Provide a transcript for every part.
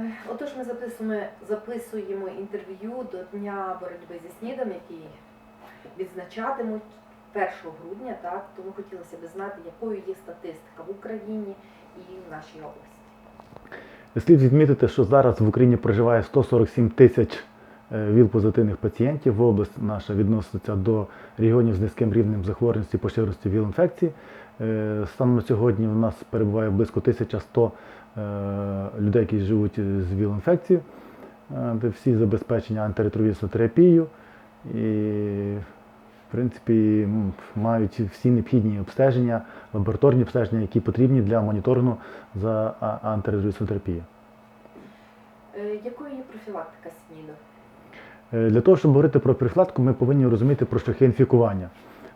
Е, Отож, ми записуємо, записуємо інтерв'ю до Дня боротьби зі СНІДом, який відзначатимуть 1 грудня, так? Тому хотілося б знати, якою є статистика в Україні і в нашій області. Слід відмітити, що зараз в Україні проживає 147 тисяч ВІЛ-позитивних пацієнтів. в Область наша відноситься до регіонів з низьким рівнем захворюваності поширеності ВІЛ-інфекції. Е, Станом на сьогодні в нас перебуває близько 1100 е, людей, які живуть з ВІЛ-інфекцією, е, всі забезпечені антиретровірусною терапією і, в принципі, мають всі необхідні обстеження, лабораторні обстеження, які потрібні для моніторингу за антиретровірусною терапією. Е, Якою є профілактика СНІДу? Е, Для того, щоб говорити про профілактику, ми повинні розуміти про шляхи інфікування.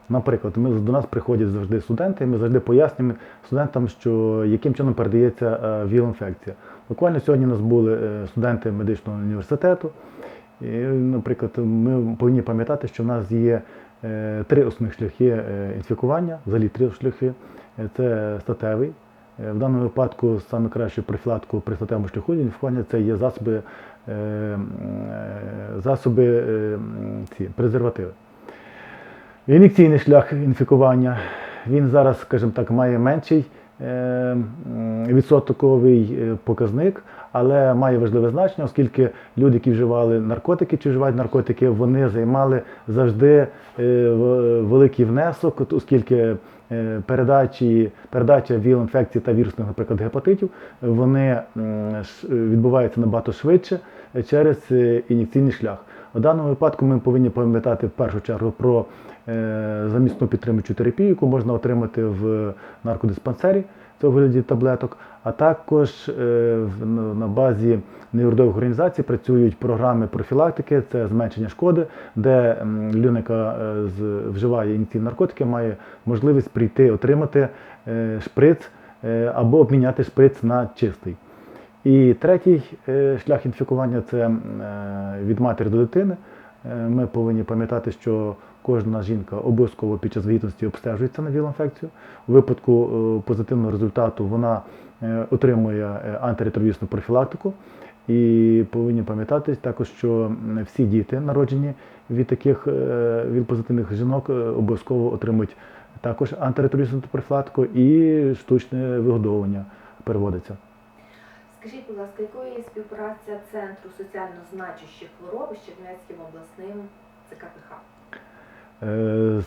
Наприклад, ми, до нас приходять завжди студенти, і ми завжди пояснюємо студентам, що яким чином передається е, ВІЛ-інфекція. Буквально сьогодні у нас були е, студенти медичного університету. І, наприклад, ми повинні пам'ятати, що в нас є три основних шляхи інфікування, взагалі три шляхи. Це статевий. Е, В даному випадку саме кращу профілактику при статевому шляху інфікування це є засоби, е, е, засоби ці, презервативи. Ін'єкційний шлях інфікування, він зараз, скажімо так, має менший відсотковий е, показник, але має важливе значення, оскільки люди, які вживали наркотики чи вживають наркотики, вони займали завжди е, великий внесок, оскільки е, передачі, передача віл-інфекцій та вірусних, наприклад, гепатитів, вони відбуваються набагато швидше е, через е, ін'єкційний шлях. У даному випадку ми повинні пам'ятати в першу чергу про е, замісну підтримуючу терапію, яку можна отримати в наркодиспансері, це у вигляді таблеток, а також е, в- на- базі неурядових організацій працюють програми профілактики, це зменшення шкоди, де людина, яка е, вживає ін'єкційні наркотики, має можливість прийти отримати шприц або обміняти шприц на чистий. І третій е, шлях інфікування це е, від матері до дитини. Е, Ми повинні пам'ятати, що кожна жінка обов'язково під час вагітності обстежується на віл-інфекцію. У випадку позитивного результату вона отримує антиретровірусну профілактику. І повинні пам'ятати також, що всі діти, народжені від таких від позитивних жінок, обов'язково отримують також антиретровірусну профілактику і штучне вигодовування переводиться. Скажіть, будь ласка, якою є співпраця Центру соціально значущих хвороб з Чернівецьким обласним ЦКПХ? Е,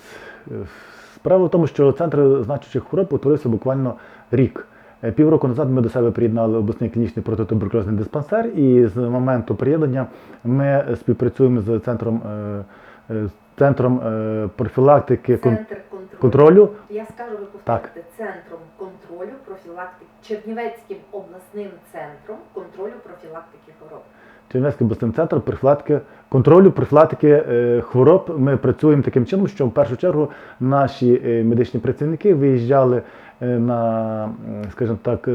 Справа в тому, що центр значущих хвороб утворився буквально рік. Е, Півроку назад ми до себе приєднали обласний клінічний протитуберкульозний диспансер, і з моменту приєднання ми співпрацюємо з центром, е, центром е, профілактики Центр контролю. контролю. Я скажу, ви повторите. Центром контролю профілактики Чернівецьким обласним центром контролю профілактики хвороб. Чернівецький обласний центр профілактики контролю профілактики е, хвороб. Ми працюємо таким чином, що в першу чергу наші е, медичні працівники виїжджали на, скажімо так,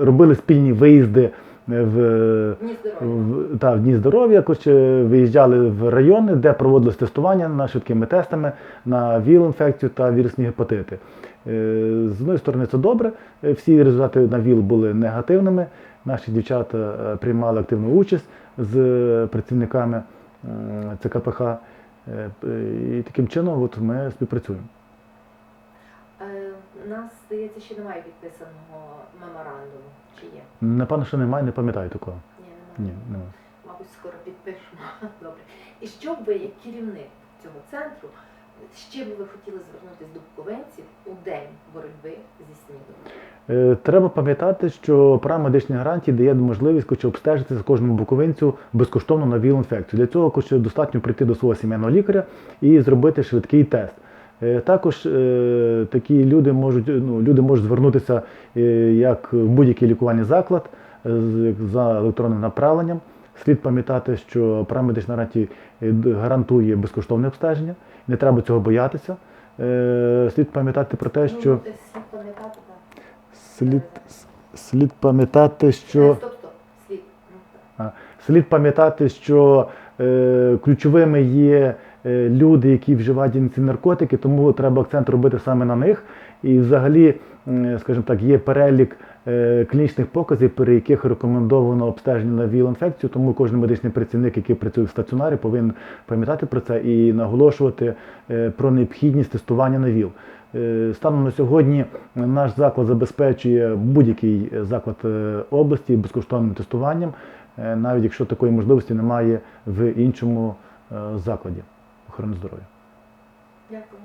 робили спільні виїзди в, Дні здоров'я. в, та, в дні здоров'я, е, виїжджали в райони, де проводилось тестування на швидкими тестами на ВІЛ-інфекцію та вірусні гепатити. Е, З однієї сторони, це добре. Е, Всі результати на ВІЛ були негативними. Наші дівчата е, приймали активну участь з е, працівниками ЦКПХ. Е, І таким чином от ми співпрацюємо. Нас, здається, ще немає підписаного меморандуму. Чи є? Напевно, що немає, не пам'ятаю такого. Ні, Ні, немає. немає. Мабуть, скоро підпишемо. Добре. І що б ви, як керівник цього центру, чим би ви хотіли звернутися до буковинців у день боротьби зі СНІДом? Е, Треба пам'ятати, що програма медичних гарантій дає можливість хоче обстежити за кожному буковинцю безкоштовно на ВІЛ-інфекцію. Для цього хоче достатньо прийти до свого сімейного лікаря і зробити швидкий тест. Е, Також е, такі люди можуть, ну, люди можуть звернутися е, як в будь-який лікувальний заклад за електронним направленням. Слід пам'ятати, що е, д- гарантує безкоштовне обстеження. Не треба цього боятися. Слід пам'ятати про те, що Ну, слід. Слід, пам'ятати, що слід. Ну, слід пам'ятати, що ключовими є люди, які вживають ці наркотики, тому треба акцент робити саме на них. І взагалі, скажімо так, є перелік е, клінічних показів, при яких рекомендовано обстеження на ВІЛ-інфекцію, тому кожен медичний працівник, який працює в стаціонарі, повинен пам'ятати про це і наголошувати е, про необхідність тестування на ВІЛ. Е, Станом на сьогодні наш заклад забезпечує будь-який заклад е, області безкоштовним тестуванням, е, навіть якщо такої можливості немає в іншому е, закладі охорони здоров'я. Дякую.